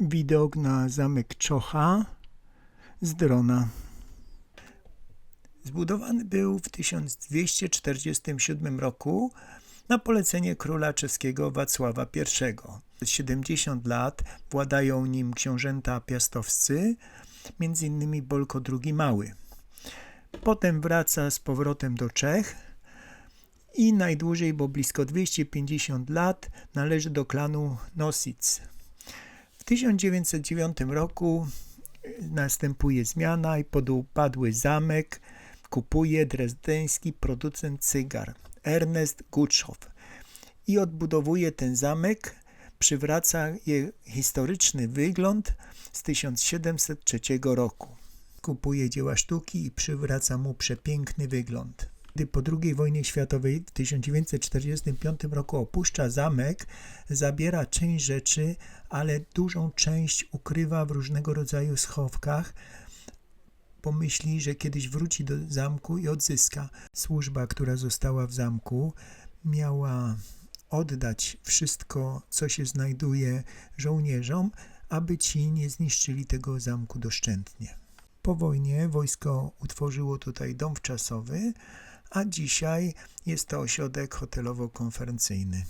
Widok na zamek Czocha z drona. Zbudowany był w 1247 roku na polecenie króla czeskiego Wacława I. Przez 70 lat władają nim książęta piastowscy, m.in. Bolko II Mały. Potem wraca z powrotem do Czech i najdłużej, bo blisko 250 lat, należy do klanu Nosic. W 1909 roku następuje zmiana i podupadły zamek kupuje drezdeński producent cygar Ernest Gutschow i odbudowuje ten zamek, przywraca je historyczny wygląd z 1703 roku. Kupuje dzieła sztuki i przywraca mu przepiękny wygląd. Gdy po II wojnie światowej w 1945 roku opuszcza zamek, zabiera część rzeczy, ale dużą część ukrywa w różnego rodzaju schowkach, pomyśli, że kiedyś wróci do zamku i odzyska. Służba, która została w zamku, miała oddać wszystko, co się znajduje żołnierzom, aby ci nie zniszczyli tego zamku doszczętnie. Po wojnie wojsko utworzyło tutaj dom wczasowy, a dzisiaj jest to ośrodek hotelowo-konferencyjny.